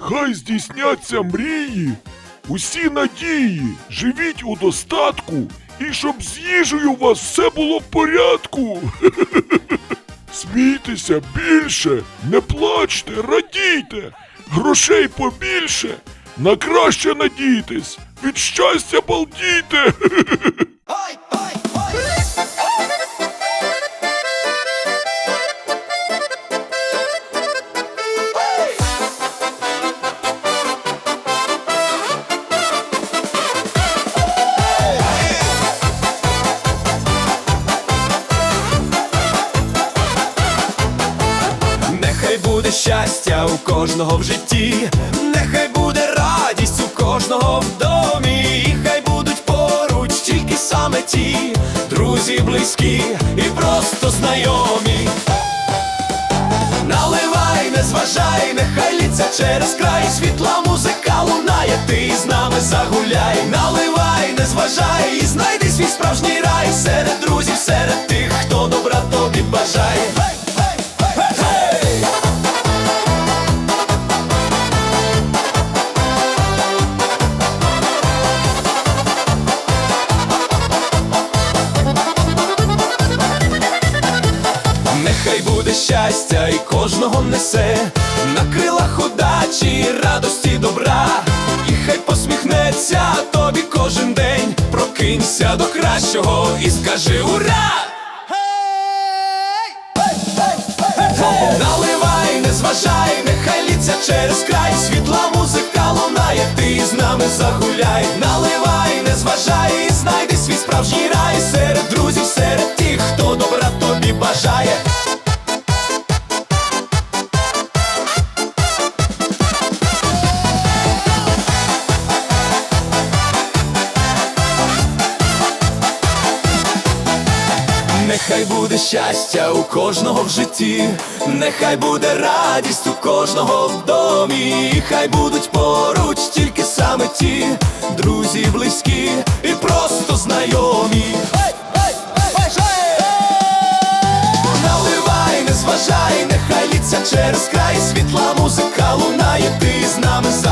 Хай здійсняться мрії, усі надії, живіть у достатку, і щоб з їжею у вас все було в порядку. Смійтеся більше, не плачте, радійте, грошей побільше, на краще надійтесь, від щастя балдійте. буде щастя у кожного в житті, нехай буде радість у кожного в домі, і хай будуть поруч тільки саме ті, друзі близькі і просто знайомі. Наливай, не зважай, нехай літься через край, світла музика лунає, ти з нами загуляй, наливай, не зважай, і знайди свій справжній рай. Серед друзів, серед тих, хто добра тобі бажає. Нехай буде щастя і кожного несе. На крилах удачі, радості, добра, і хай посміхнеться тобі кожен день. Прокинься до кращого і скажи ура! Наливай, не зважай, нехай літься через край, світла музика лунає, ти з нами загуляй, наливай, не зважай, і знайди Нехай буде щастя у кожного в житті, нехай буде радість у кожного в домі, І хай будуть поруч тільки саме ті, друзі, близькі і просто знайомі. Наливай, не зважай, нехай літься через край, світла музика лунає, ти з нами.